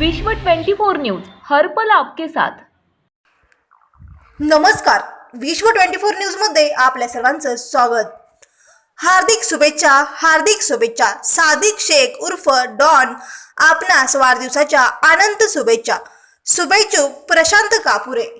विश्व 24 न्यूज हर पल आपके साथ. नमस्कार. विश्व ट्वेंटी फोर न्यूजमध्ये आपल्या सर्वांचं स्वागत. हार्दिक शुभेच्छा हार्दिक शुभेच्छा. सादिक शेख उर्फ डॉन आपणास वाढदिवसाच्या अनंत शुभेच्छा. शुभेच्छुक प्रशांत कापुरे.